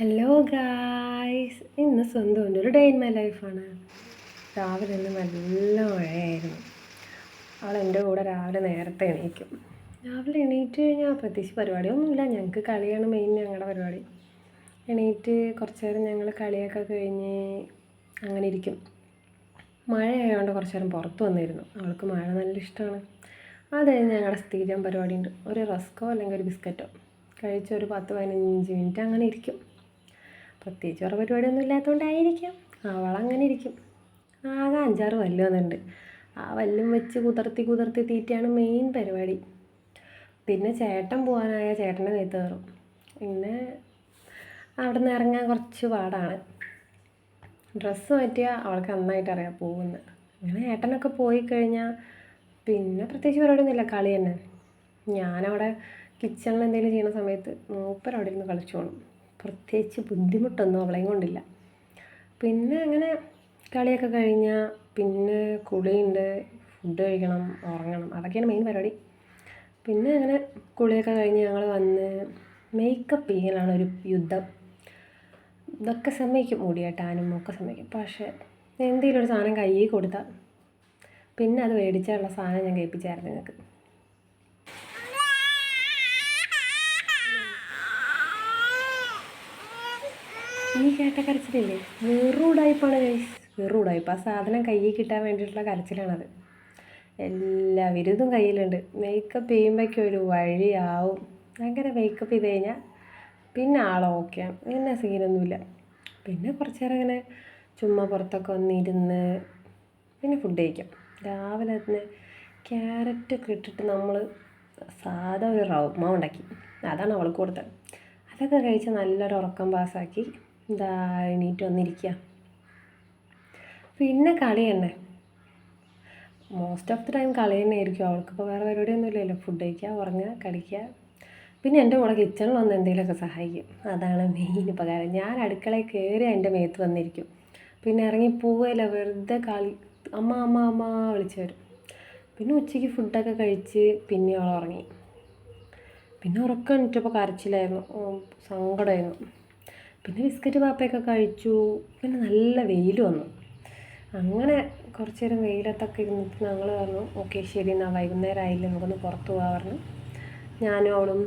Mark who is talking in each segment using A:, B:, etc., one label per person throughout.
A: Hello guys ഇന്ന് സ്വന്തം ഒരു ഡേ ഇൻ മൈ ലൈഫാണ് രാവിലെ ഇന്ന് നല്ല മഴയായിരുന്നു. അവൾ എന്റെ കൂടെ രാവിലെ നേരത്തെ എണീക്കും. രാവിലെ എണീറ്റ് കഴിഞ്ഞാൽ പ്രത്യേകിച്ച് പരിപാടിയൊന്നുമില്ല. ഞങ്ങൾക്ക് കളിയാണ് മെയിൻ ഞങ്ങളുടെ പരിപാടി. എണീറ്റ് കുറച്ച് നേരം ഞങ്ങൾ കളിയൊക്കെ കഴിഞ്ഞ് അങ്ങനെ ഇരിക്കും. മഴയായതുകൊണ്ട് കുറച്ച് നേരം പുറത്ത് വന്നിരുന്നു. അവൾക്ക് മഴ നല്ല ഇഷ്ടമാണ്. അത് കഴിഞ്ഞ് ഞങ്ങളുടെ സ്ഥിരം പരിപാടിയുണ്ട്. ഒരു റസ്കോ അല്ലെങ്കിൽ ഒരു ബിസ്ക്കറ്റോ കഴിച്ച് ഒരു പത്ത് പതിനഞ്ച് മിനിറ്റ് അങ്ങനെ ഇരിക്കും. പ്രത്യേകിച്ച് വേറെ പരിപാടിയൊന്നും ഇല്ലാത്തതുകൊണ്ടായിരിക്കാം അവളങ്ങനെ ഇരിക്കും. ആകെ അഞ്ചാറ് വല്ല് വന്നിട്ടുണ്ട്. ആ വല്ലും വെച്ച് കുതിർത്തി കുതിർത്തി തീറ്റയാണ് മെയിൻ പരിപാടി. പിന്നെ ചേട്ടൻ പോകാനായ ചേട്ടന്റെ കയ്യത്ത് കയറും. പിന്നെ അവിടെ നിന്ന് ഇറങ്ങാൻ കുറച്ച് പാടാണ്. ഡ്രസ്സ് മാറ്റിയാൽ അവൾക്ക് നന്നായിട്ട് അറിയാം പോകുന്നത്. അങ്ങനെ ഏട്ടനൊക്കെ പോയി കഴിഞ്ഞാൽ പിന്നെ പ്രത്യേകിച്ച് പരിപാടിയൊന്നുമില്ല കളി തന്നെ. ഞാനവിടെ കിച്ചണിൽ എന്തെങ്കിലും ചെയ്യുന്ന സമയത്ത് മൂപ്പർ അവിടെ ഇരുന്ന് കളിച്ചോളും. പ്രത്യേകിച്ച് ബുദ്ധിമുട്ടൊന്നും അവളെയും കൊണ്ടില്ല. പിന്നെ അങ്ങനെ കളിയൊക്കെ കഴിഞ്ഞാൽ പിന്നെ കുളിയുണ്ട് ഫുഡ് കഴിക്കണം ഉറങ്ങണം അതൊക്കെയാണ് മെയിൻ പരിപാടി. പിന്നെ അങ്ങനെ കുളിയൊക്കെ കഴിഞ്ഞ് ഞങ്ങൾ വന്ന് മേക്കപ്പ് ചെയ്യലാണ് ഒരു യുദ്ധം. ഇതൊക്കെ സമ്മതിക്കും മുടി കെട്ടാനും ഒക്കെ സമ്മതിക്കും. പക്ഷേ എന്തെങ്കിലും ഒരു സാധനം കയ്യിൽ കൊടുത്താൽ പിന്നെ അത് മേടിച്ചാലുള്ള സാധനം ഞാൻ കേൾപ്പിച്ചായിരുന്നു നിങ്ങൾക്ക് ഈ കേട്ട കരച്ചിലില്ലേ? വെറുടായ്പാണ് ഗൈസ് വെറുടായ്പ. ആ സാധനം കയ്യിൽ കിട്ടാൻ വേണ്ടിയിട്ടുള്ള കരച്ചിലാണത്. എല്ലാ വിരുതും കയ്യിലുണ്ട്. മേക്കപ്പ് ചെയ്യുമ്പോഴേക്കും ഒരു വഴിയാവും. അങ്ങനെ മേക്കപ്പ് ചെയ്ത് കഴിഞ്ഞാൽ പിന്നെ ആൾ ഓക്കെയാണ് പിന്നെ സീനൊന്നുമില്ല. പിന്നെ കുറച്ച് നേരം അങ്ങനെ ചുമ്മാ പുറത്തൊക്കെ വന്നിരുന്ന് പിന്നെ ഫുഡ് കഴിക്കാം. രാവിലെ തന്നെ ക്യാരറ്റൊക്കെ ഇട്ടിട്ട് നമ്മൾ സാധാ ഒരു റവ്മ ഉണ്ടാക്കി. അതാണ് അവൾക്ക് കൊടുത്തത്. അതൊക്കെ കഴിച്ച് നല്ലൊരു ഉറക്കം പാസ്സാക്കി ഇതാ എണീറ്റ് വന്നിരിക്കുക പിന്നെ കളി തന്നെ. മോസ്റ്റ് ഓഫ് ദി ടൈം കളി തന്നെ ആയിരിക്കും അവൾക്കിപ്പോൾ വേറെ പരിപാടിയൊന്നും ഇല്ലല്ലോ ഫുഡ് കഴിക്കുക ഉറങ്ങുക കളിക്കുക പിന്നെ എന്റെ കൂടെ കിച്ചണിൽ വന്ന് എന്തെങ്കിലുമൊക്കെ സഹായിക്കും. അതാണ് മെയിൻ ഉപകാരം. ഞാൻ അടുക്കളയിൽ കയറി എന്റെ മേത്ത് വന്നിരിക്കും. പിന്നെ ഇറങ്ങി പോവുകയില്ല വെറുതെ കളി അമ്മ അമ്മ അമ്മ വിളിച്ചു വരും. പിന്നെ ഉച്ചയ്ക്ക് ഫുഡൊക്കെ കഴിച്ച് പിന്നെ അവൾ ഉറങ്ങി. പിന്നെ ഉറക്കം എണീറ്റപ്പോൾ കരച്ചിലായിരുന്നു. സങ്കടമായിരുന്നു. പിന്നെ ബിസ്ക്കറ്റ് പാപ്പയൊക്കെ കഴിച്ചു. പിന്നെ നല്ല വെയിൽ വന്നു. അങ്ങനെ കുറച്ച് നേരം വെയിലത്തൊക്കെ ഇരുന്നിട്ട് ഞങ്ങൾ പറഞ്ഞു ഓക്കെ ശരി എന്നാൽ വൈകുന്നേരം ആയില്ലേ നമുക്കൊന്ന് പുറത്ത് പോകാൻ പറഞ്ഞു. ഞാനും അവളും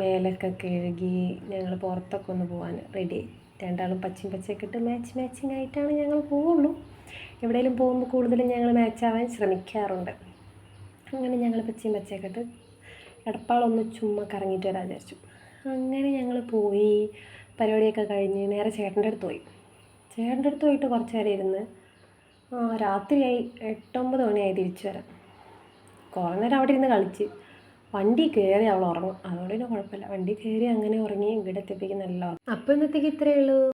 A: മേലൊക്കെ കഴുകി ഞങ്ങൾ പുറത്തൊക്കെ ഒന്ന് പോകാൻ റെഡി രണ്ടാളും പച്ചയും പച്ചയൊക്കെ ഇട്ട് മാച്ച് മാച്ചിങ് ആയിട്ടാണ് ഞങ്ങൾ പോവുള്ളൂ. എവിടെയെങ്കിലും പോകുമ്പോൾ കൂടുതലും ഞങ്ങൾ മാച്ച് ആവാൻ ശ്രമിക്കാറുണ്ട്. അങ്ങനെ ഞങ്ങൾ പച്ചയും പച്ചയൊക്കെ ഇട്ട് എടപ്പാളൊന്ന് ചുമ്മാ കറങ്ങിയിട്ട് വരാൻ വിചാരിച്ചു. അങ്ങനെ ഞങ്ങൾ പോയി. പരിപാടിയൊക്കെ കഴിഞ്ഞ് നേരെ ചേട്ടന്റെ അടുത്ത് പോയി. ചേട്ടന്റെ അടുത്ത് പോയിട്ട് കുറച്ച് നേരം ഇരുന്ന് രാത്രിയായി. എട്ടൊമ്പത് മണിയായി തിരിച്ചു വരാൻ. കുറേ നേരം അവിടെ ഇരുന്ന് കളിച്ച്. വണ്ടി കയറി അവൾ ഉറങ്ങും. അതുകൊണ്ട് പിന്നെ കുഴപ്പമില്ല. വണ്ടി കയറി അങ്ങനെ ഉറങ്ങി ഇവിടെ എത്തിപ്പിക്കുന്നല്ലോ അപ്പോൾ ഇന്നത്തേക്ക് ഇത്രയേ ഉള്ളൂ.